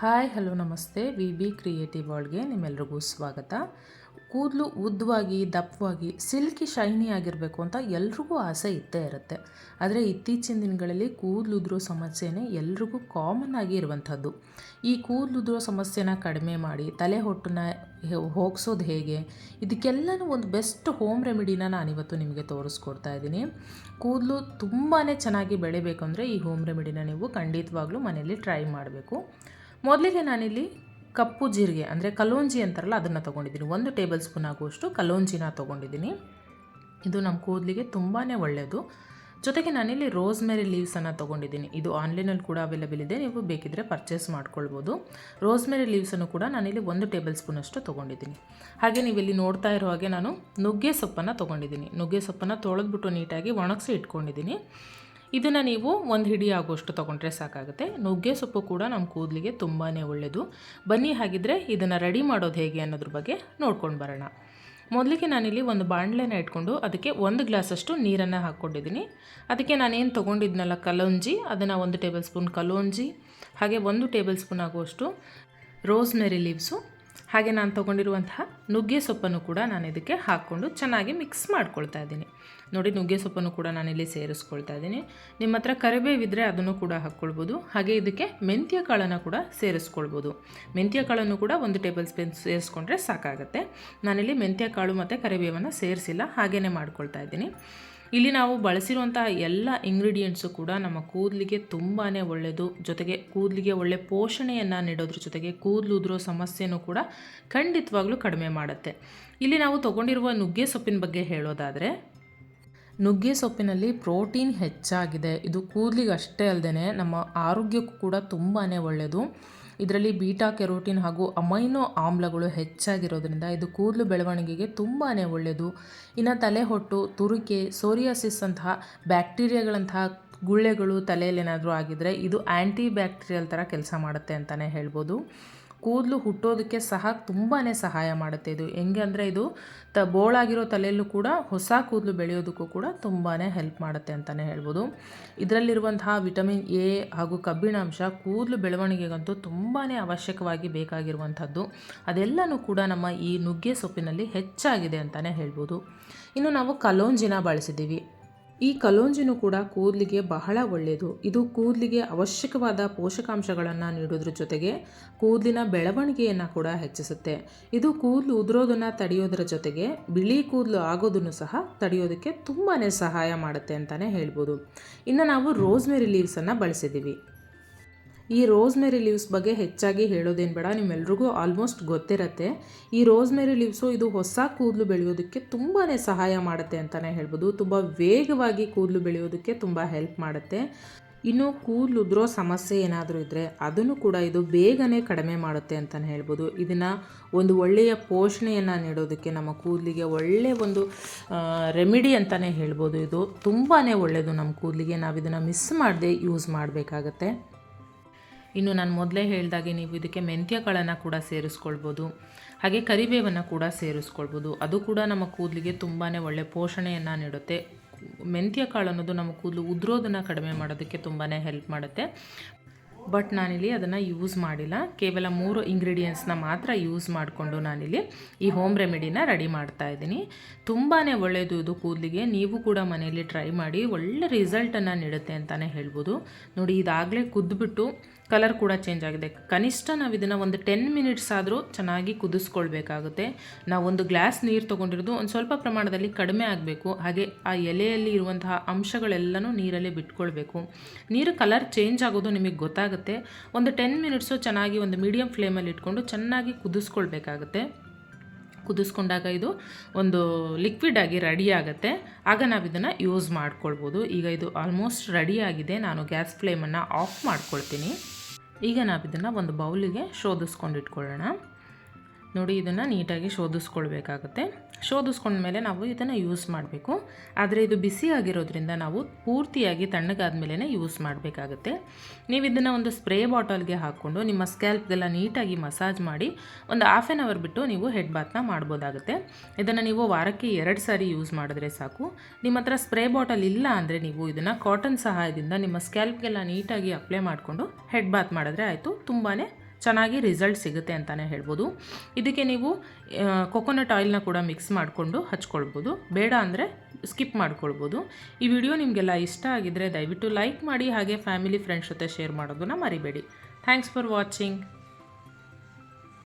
Hi, hello, ನಮಸ್ತೆ. V B creative ವರ್ಲ್ಡ್ಗೆ ನಿಮ್ಮೆಲ್ರಿಗೂ ಸ್ವಾಗತ. ಕೂದಲು ಉದ್ದವಾಗಿ, ದಪ್ಪವಾಗಿ, ಸಿಲ್ಕಿ, ಶೈನಿ ಆಗಿರಬೇಕು ಅಂತ ಎಲ್ರಿಗೂ ಆಸೆ ಇದ್ದೇ ಇರುತ್ತೆ. ಆದರೆ ಇತ್ತೀಚಿನ ದಿನಗಳಲ್ಲಿ ಕೂದಲು ಉದ್ರೋ ಸಮಸ್ಯೆನೇ ಎಲ್ರಿಗೂ ಕಾಮನ್ ಆಗಿ ಇರುವಂಥದ್ದು. ಈ ಕೂದಲು ಉದ್ರೋ ಸಮಸ್ಯೆನ ಕಡಿಮೆ ಮಾಡಿ, ತಲೆ ಹೊಟ್ಟನ್ನ ಹೋಗ್ಸೋದು ಹೇಗೆ? ಇದಕ್ಕೆಲ್ಲನೂ ಒಂದು ಬೆಸ್ಟ್ ಹೋಮ್ ರೆಮಿಡಿನ ನಾನಿವತ್ತು ನಿಮಗೆ ತೋರಿಸ್ಕೊಡ್ತಾ ಇದ್ದೀನಿ. ಕೂದಲು ತುಂಬಾ ಚೆನ್ನಾಗಿ ಬೆಳಿಬೇಕು ಅಂದರೆ ಈ ಹೋಮ್ ರೆಮಿಡಿನ ನೀವು ಖಂಡಿತವಾಗ್ಲೂ ಮನೆಯಲ್ಲಿ ಟ್ರೈ ಮಾಡಬೇಕು. ಮೊದಲಿಗೆ ನಾನಿಲ್ಲಿ ಕಪ್ಪು ಜೀರಿಗೆ, ಅಂದರೆ ಕಲೋಂಜಿ ಅಂತಾರಲ್ಲ, ಅದನ್ನು ತೊಗೊಂಡಿದ್ದೀನಿ. ಒಂದು ಟೇಬಲ್ ಸ್ಪೂನ್ ಆಗುವಷ್ಟು ಕಲೋಂಜಿನ ತೊಗೊಂಡಿದ್ದೀನಿ. ಇದು ನಮ್ಮ ಕೂದಲಿಗೆ ತುಂಬಾ ಒಳ್ಳೆಯದು ಜೊತೆಗೆ ನಾನಿಲ್ಲಿ ರೋಸ್ಮೆರಿ ಲೀವ್ಸನ್ನು ತೊಗೊಂಡಿದ್ದೀನಿ. ಇದು ಆನ್ಲೈನಲ್ಲಿ ಕೂಡ ಅವೈಲೇಬಲ್ ಇದೆ, ನೀವು ಬೇಕಿದ್ದರೆ ಪರ್ಚೇಸ್ ಮಾಡ್ಕೊಳ್ಬೋದು. ರೋಸ್ಮೆರಿ ಲೀವ್ಸನ್ನು ಕೂಡ ನಾನಿಲ್ಲಿ ಒಂದು ಟೇಬಲ್ ಸ್ಪೂನಷ್ಟು ತೊಗೊಂಡಿದ್ದೀನಿ. ಹಾಗೆ ನೀವಿಲ್ಲಿ ನೋಡ್ತಾ ಇರೋ ಹಾಗೆ ನಾನು ನುಗ್ಗೆ ಸೊಪ್ಪನ್ನು ತೊಗೊಂಡಿದ್ದೀನಿ. ನುಗ್ಗೆ ಸೊಪ್ಪನ್ನು ತೊಳೆದ್ಬಿಟ್ಟು ನೀಟಾಗಿ ಒಣಗಿಸಿ ಇಟ್ಕೊಂಡಿದ್ದೀನಿ. ಇದನ್ನು ನೀವು ಒಂದು ಹಿಡಿ ಆಗುವಷ್ಟು ತೊಗೊಂಡ್ರೆ ಸಾಕಾಗುತ್ತೆ. ನುಗ್ಗೆ ಸೊಪ್ಪು ಕೂಡ ನಮ್ಮ ಕೂದಲಿಗೆ ತುಂಬಾ ಒಳ್ಳೆಯದು ಬನ್ನಿ ಹಾಗಿದ್ರೆ ಇದನ್ನು ರೆಡಿ ಮಾಡೋದು ಹೇಗೆ ಅನ್ನೋದ್ರ ಬಗ್ಗೆ ನೋಡ್ಕೊಂಡು ಬರೋಣ. ಮೊದಲಿಗೆ ನಾನಿಲ್ಲಿ ಒಂದು ಬಾಣಲೆನ ಇಟ್ಕೊಂಡು ಅದಕ್ಕೆ ಒಂದು ಗ್ಲಾಸಷ್ಟು ನೀರನ್ನು ಹಾಕ್ಕೊಂಡಿದ್ದೀನಿ. ಅದಕ್ಕೆ ನಾನೇನು ತೊಗೊಂಡಿದ್ನಲ್ಲ, ಕಲೋಂಜಿ, ಅದನ್ನು ಒಂದು ಟೇಬಲ್ ಸ್ಪೂನ್ ಕಲೋಂಜಿ, ಹಾಗೆ ಒಂದು ಟೇಬಲ್ ಸ್ಪೂನ್ ಆಗುವಷ್ಟು ರೋಸ್ಮೆರಿ ಲೀವ್ಸು ಹಾಗೆ ನಾನು ತೊಗೊಂಡಿರುವಂತಹ ನುಗ್ಗೆ ಸೊಪ್ಪನ್ನು ಕೂಡ ನಾನು ಇದಕ್ಕೆ ಹಾಕ್ಕೊಂಡು ಚೆನ್ನಾಗಿ ಮಿಕ್ಸ್ ಮಾಡ್ಕೊಳ್ತಾ ಇದ್ದೀನಿ. ನೋಡಿ, ನುಗ್ಗೆ ಸೊಪ್ಪನ್ನು ಕೂಡ ನಾನಿಲ್ಲಿ ಸೇರಿಸ್ಕೊಳ್ತಾ ಇದ್ದೀನಿ. ನಿಮ್ಮ ಹತ್ರ ಕರಿಬೇವಿದ್ರೆ ಅದನ್ನು ಕೂಡ ಹಾಕ್ಕೊಳ್ಬೋದು. ಹಾಗೆ ಇದಕ್ಕೆ ಮೆಂತ್ಯ ಕಾಳನ್ನು ಕೂಡ ಸೇರಿಸ್ಕೊಳ್ಬೋದು. ಮೆಂತ್ಯ ಕಾಳನ್ನು ಕೂಡ ಒಂದು ಟೇಬಲ್ ಸ್ಪೂನ್ ಸೇರಿಸ್ಕೊಂಡ್ರೆ ಸಾಕಾಗುತ್ತೆ. ನಾನಿಲ್ಲಿ ಮೆಂತ್ಯ ಕಾಳು ಮತ್ತು ಕರಿಬೇವನ್ನು ಸೇರಿಸಿಲ್ಲ ಹಾಗೆಯೇ ಮಾಡ್ಕೊಳ್ತಾ ಇದ್ದೀನಿ. ಇಲ್ಲಿ ನಾವು ಬಳಸಿರುವಂತಹ ಎಲ್ಲ ಇಂಗ್ರೀಡಿಯೆಂಟ್ಸು ಕೂಡ ನಮ್ಮ ಕೂದಲಿಗೆ ತುಂಬಾ ಒಳ್ಳೆಯದು ಜೊತೆಗೆ ಕೂದಲಿಗೆ ಒಳ್ಳೆ ಪೋಷಣೆಯನ್ನು ನೀಡೋದ್ರ ಜೊತೆಗೆ ಕೂದಲು ಉದುರೋ ಸಮಸ್ಯೆನೂ ಕೂಡ ಖಂಡಿತವಾಗ್ಲೂ ಕಡಿಮೆ ಮಾಡುತ್ತೆ. ಇಲ್ಲಿ ನಾವು ತೊಗೊಂಡಿರುವ ನುಗ್ಗೆ ಸೊಪ್ಪಿನ ಬಗ್ಗೆ ಹೇಳೋದಾದರೆ, ನುಗ್ಗೆ ಸೊಪ್ಪಿನಲ್ಲಿ ಪ್ರೋಟೀನ್ ಹೆಚ್ಚಾಗಿದೆ. ಇದು ಕೂದಲಿಗೆ ಅಷ್ಟೇ ಅಲ್ಲದೆ ನಮ್ಮ ಆರೋಗ್ಯಕ್ಕೂ ಕೂಡ ತುಂಬಾ ಒಳ್ಳೆಯದು ಇದರಲ್ಲಿ ಬೀಟಾ, ಕೆರೋಟಿನ್ ಹಾಗೂ ಅಮೈನೋ ಆಮ್ಲಗಳು ಹೆಚ್ಚಾಗಿರೋದ್ರಿಂದ ಇದು ಕೂದಲು ಬೆಳವಣಿಗೆಗೆ ತುಂಬಾ ಒಳ್ಳೆಯದು. ಇನ್ನು ತಲೆ ಹೊಟ್ಟು ತುರಿಕೆ, ಸೋರಿಯಾಸಿಸ್ ಅಂತಹ ಬ್ಯಾಕ್ಟೀರಿಯಾಗಳಂತಹ ಗುಳ್ಳೆಗಳು ತಲೆಯಲ್ಲಿ ಏನಾದರೂ ಆಗಿದ್ದರೆ ಇದು ಆ್ಯಂಟಿ ಬ್ಯಾಕ್ಟೀರಿಯಲ್ ಥರ ಕೆಲಸ ಮಾಡುತ್ತೆ ಅಂತಲೇ ಹೇಳ್ಬೋದು. ಕೂದಲು ಹುಟ್ಟೋದಕ್ಕೆ ಸಹ ತುಂಬಾ ಸಹಾಯ ಮಾಡುತ್ತೆ ಇದು. ಹೆಂಗೆ ಅಂದರೆ ಇದು ತ ಬೋಳಾಗಿರೋ ತಲೆಯಲ್ಲೂ ಕೂಡ ಹೊಸ ಕೂದಲು ಬೆಳೆಯೋದಕ್ಕೂ ಕೂಡ ತುಂಬಾ ಹೆಲ್ಪ್ ಮಾಡುತ್ತೆ ಅಂತಲೇ ಹೇಳ್ಬೋದು. ಇದರಲ್ಲಿರುವಂತಹ ವಿಟಮಿನ್ ಎ ಹಾಗೂ ಕಬ್ಬಿಣಾಂಶ ಕೂದಲು ಬೆಳವಣಿಗೆಗಂತೂ ತುಂಬಾ ಅವಶ್ಯಕವಾಗಿ ಬೇಕಾಗಿರುವಂಥದ್ದು. ಅದೆಲ್ಲನೂ ಕೂಡ ನಮ್ಮ ಈ ನುಗ್ಗೆ ಸೊಪ್ಪಿನಲ್ಲಿ ಹೆಚ್ಚಾಗಿದೆ ಅಂತಲೇ ಹೇಳ್ಬೋದು. ಇನ್ನು ನಾವು ಕಲೋಂಜಿನ ಬಳಸಿದ್ದೀವಿ. ಈ ಕಲೋಂಜಿನೂ ಕೂಡ ಕೂದಲಿಗೆ ಬಹಳ ಒಳ್ಳೆಯದು. ಇದು ಕೂದಲಿಗೆ ಅವಶ್ಯಕವಾದ ಪೋಷಕಾಂಶಗಳನ್ನು ನೀಡೋದ್ರ ಜೊತೆಗೆ ಕೂದಲಿನ ಬೆಳವಣಿಗೆಯನ್ನು ಕೂಡ ಹೆಚ್ಚಿಸುತ್ತೆ. ಇದು ಕೂದಲು ಉದುರೋದನ್ನು ತಡೆಯೋದರ ಜೊತೆಗೆ ಬಿಳಿ ಕೂದಲು ಆಗೋದನ್ನು ಸಹ ತಡೆಯೋದಕ್ಕೆ ತುಂಬಾ ಸಹಾಯ ಮಾಡುತ್ತೆ ಅಂತಲೇ ಹೇಳ್ಬೋದು. ಇನ್ನು ನಾವು ರೋಸ್ಮೆರಿ ಲೀವ್ಸನ್ನು ಬಳಸಿದ್ದೀವಿ. ಈ ರೋಸ್ಮೆರಿ ಲೀವ್ಸ್ ಬಗ್ಗೆ ಹೆಚ್ಚಾಗಿ ಹೇಳೋದೇನು ಬೇಡ, ನಿಮ್ಮೆಲ್ರಿಗೂ ಆಲ್ಮೋಸ್ಟ್ ಗೊತ್ತಿರತ್ತೆ. ಈ ರೋಸ್ಮೆರಿ ಲೀವ್ಸು ಇದು ಹೊಸ ಕೂದಲು ಬೆಳೆಯೋದಕ್ಕೆ ತುಂಬಾ ಸಹಾಯ ಮಾಡುತ್ತೆ ಅಂತಲೇ ಹೇಳ್ಬೋದು. ತುಂಬ ವೇಗವಾಗಿ ಕೂದಲು ಬೆಳೆಯೋದಕ್ಕೆ ತುಂಬ ಹೆಲ್ಪ್ ಮಾಡುತ್ತೆ. ಇನ್ನು ಕೂದಲು ಉದ್ರೋ ಸಮಸ್ಯೆ ಏನಾದರೂ ಇದ್ದರೆ ಅದನ್ನು ಕೂಡ ಇದು ಬೇಗನೆ ಕಡಿಮೆ ಮಾಡುತ್ತೆ ಅಂತಲೇ ಹೇಳ್ಬೋದು. ಇದನ್ನು ಒಂದು ಒಳ್ಳೆಯ ಪೋಷಣೆಯನ್ನು ನೀಡೋದಕ್ಕೆ ನಮ್ಮ ಕೂದಲಿಗೆ ಒಳ್ಳೆಯ ಒಂದು ರೆಮಿಡಿ ಅಂತಲೇ ಹೇಳ್ಬೋದು. ಇದು ತುಂಬಾ ಒಳ್ಳೆಯದು ನಮ್ಮ ಕೂದಲಿಗೆ. ನಾವು ಇದನ್ನು ಮಿಸ್ ಮಾಡದೆ ಯೂಸ್ ಮಾಡಬೇಕಾಗತ್ತೆ. ಇನ್ನು ನಾನು ಮೊದಲೇ ಹೇಳಿದಾಗೆ ನೀವು ಇದಕ್ಕೆ ಮೆಂತ್ಯ ಕಾಳನ್ನು ಕೂಡ ಸೇರಿಸ್ಕೊಳ್ಬೋದು. ಹಾಗೆ ಕರಿಬೇವನ್ನು ಕೂಡ ಸೇರಿಸ್ಕೊಳ್ಬೋದು. ಅದು ಕೂಡ ನಮ್ಮ ಕೂದಲಿಗೆ ತುಂಬಾ ಒಳ್ಳೆ ಪೋಷಣೆಯನ್ನು ನೀಡುತ್ತೆ. ಮೆಂತ್ಯ ಕಾಳು ಅನ್ನೋದು ನಮ್ಮ ಕೂದಲು ಉದುರೋದನ್ನು ಕಡಿಮೆ ಮಾಡೋದಕ್ಕೆ ತುಂಬಾ ಹೆಲ್ಪ್ ಮಾಡುತ್ತೆ. ಬಟ್ ನಾನಿಲ್ಲಿ ಅದನ್ನು ಯೂಸ್ ಮಾಡಿಲ್ಲ. ಕೇವಲ ಮೂರು ಇಂಗ್ರೀಡಿಯೆಂಟ್ಸ್ನ ಮಾತ್ರ ಯೂಸ್ ಮಾಡಿಕೊಂಡು ನಾನಿಲ್ಲಿ ಈ ಹೋಮ್ ರೆಮಿಡಿನ ರೆಡಿ ಮಾಡ್ತಾ ಇದ್ದೀನಿ. ತುಂಬಾ ಒಳ್ಳೆಯದು ಇದು ಕೂದಲಿಗೆ. ನೀವು ಕೂಡ ಮನೆಯಲ್ಲಿ ಟ್ರೈ ಮಾಡಿ ಒಳ್ಳೆ ರಿಸಲ್ಟನ್ನು ನೀಡುತ್ತೆ ಅಂತಲೇ ಹೇಳ್ಬೋದು. ನೋಡಿ ಇದಾಗಲೇ ಕುದ್ದುಬಿಟ್ಟು ಕಲರ್ ಕೂಡ ಚೇಂಜ್ ಆಗಿದೆ. ಕನಿಷ್ಠ ನಾವು ಇದನ್ನು ಒಂದು ಟೆನ್ ಮಿನಿಟ್ಸ್ ಆದರೂ ಚೆನ್ನಾಗಿ ಕುದಿಸ್ಕೊಳ್ಬೇಕಾಗುತ್ತೆ. ನಾವು ಒಂದು ಗ್ಲಾಸ್ ನೀರು ತೊಗೊಂಡಿರೋದು ಒಂದು ಸ್ವಲ್ಪ ಪ್ರಮಾಣದಲ್ಲಿ ಕಡಿಮೆ ಆಗಬೇಕು. ಹಾಗೆ ಆ ಎಲೆಯಲ್ಲಿ ಇರುವಂತಹ ಅಂಶಗಳೆಲ್ಲನೂ ನೀರಲ್ಲಿ ಬಿಟ್ಕೊಳ್ಬೇಕು. ನೀರು ಕಲರ್ ಚೇಂಜ್ ಆಗೋದು ನಿಮಗೆ ಗೊತ್ತಾಗುತ್ತೆ. ಒಂದು ಟೆನ್ ಮಿನಿಟ್ಸು ಚೆನ್ನಾಗಿ ಒಂದು ಮೀಡಿಯಮ್ ಫ್ಲೇಮಲ್ಲಿ ಇಟ್ಕೊಂಡು ಚೆನ್ನಾಗಿ ಕುದಿಸ್ಕೊಳ್ಬೇಕಾಗುತ್ತೆ. ಕುದಿಸ್ಕೊಂಡಾಗ ಇದು ಒಂದು ಲಿಕ್ವಿಡ್ ಆಗಿ ರೆಡಿ ಆಗುತ್ತೆ. ಆಗ ನಾವು ಇದನ್ನು ಯೂಸ್ ಮಾಡ್ಕೊಳ್ಬೋದು. ಈಗ ಇದು ಆಲ್ಮೋಸ್ಟ್ ರೆಡಿ ಆಗಿದೆ. ನಾನು ಗ್ಯಾಸ್ ಫ್ಲೇಮನ್ನು ಆಫ್ ಮಾಡ್ಕೊಳ್ತೀನಿ. ಈಗ ನಾವು ಇದನ್ನು ಒಂದು ಬೌಲಿಗೆ ಶೋಧಿಸ್ಕೊಂಡು ಇಟ್ಕೊಳ್ಳೋಣ. ನೋಡಿ ಇದನ್ನು ನೀಟಾಗಿ ಶೋಧಿಸ್ಕೊಳ್ಬೇಕಾಗುತ್ತೆ. ಶೋಧಿಸ್ಕೊಂಡ್ಮೇಲೆ ನಾವು ಇದನ್ನು ಯೂಸ್ ಮಾಡಬೇಕು. ಆದರೆ ಇದು ಬಿಸಿ ಆಗಿರೋದ್ರಿಂದ ನಾವು ಪೂರ್ತಿಯಾಗಿ ತಣ್ಣಗಾದ ಮೇಲೇ ಯೂಸ್ ಮಾಡಬೇಕಾಗುತ್ತೆ. ನೀವು ಇದನ್ನು ಒಂದು ಸ್ಪ್ರೇ ಬಾಟಲ್ಗೆ ಹಾಕ್ಕೊಂಡು ನಿಮ್ಮ ಸ್ಕ್ಯಾಲ್ಪ್ಗೆಲ್ಲ ನೀಟಾಗಿ ಮಸಾಜ್ ಮಾಡಿ ಒಂದು ಹಾಫ್ ಆನ್ ಅವರ್ ಬಿಟ್ಟು ನೀವು ಹೆಡ್ ಬಾತ್ನ ಮಾಡ್ಬೋದಾಗುತ್ತೆ. ಇದನ್ನು ನೀವು ವಾರಕ್ಕೆ ಎರಡು ಸಾರಿ ಯೂಸ್ ಮಾಡಿದ್ರೆ ಸಾಕು. ನಿಮ್ಮ ಹತ್ರ ಸ್ಪ್ರೇ ಬಾಟಲ್ ಇಲ್ಲ ಅಂದರೆ ನೀವು ಇದನ್ನು ಕಾಟನ್ ಸಹಾಯದಿಂದ ನಿಮ್ಮ ಸ್ಕ್ಯಾಲ್ಪ್ಗೆಲ್ಲ ನೀಟಾಗಿ ಅಪ್ಲೈ ಮಾಡಿಕೊಂಡು ಹೆಡ್ ಬಾತ್ ಮಾಡಿದ್ರೆ ಆಯಿತು. ತುಂಬಾ ಚೆನ್ನಾಗಿ ರಿಸಲ್ಟ್ ಸಿಗುತ್ತೆ ಅಂತಲೇ ಹೇಳ್ಬೋದು. ಇದಕ್ಕೆ ನೀವು ಕೊಕೊನಟ್ ಆಯಿಲ್ನ ಕೂಡ ಮಿಕ್ಸ್ ಮಾಡಿಕೊಂಡು ಹಚ್ಕೊಳ್ಬೋದು. ಬೇಡ ಅಂದರೆ ಸ್ಕಿಪ್ ಮಾಡ್ಕೊಳ್ಬೋದು. ಈ ವಿಡಿಯೋ ನಿಮಗೆಲ್ಲ ಇಷ್ಟ ಆಗಿದ್ದರೆ ದಯವಿಟ್ಟು ಲೈಕ್ ಮಾಡಿ, ಹಾಗೆ ಫ್ಯಾಮಿಲಿ ಫ್ರೆಂಡ್ಸ್ ಜೊತೆ ಶೇರ್ ಮಾಡೋದನ್ನ ಮರಿಬೇಡಿ. Thanks for watching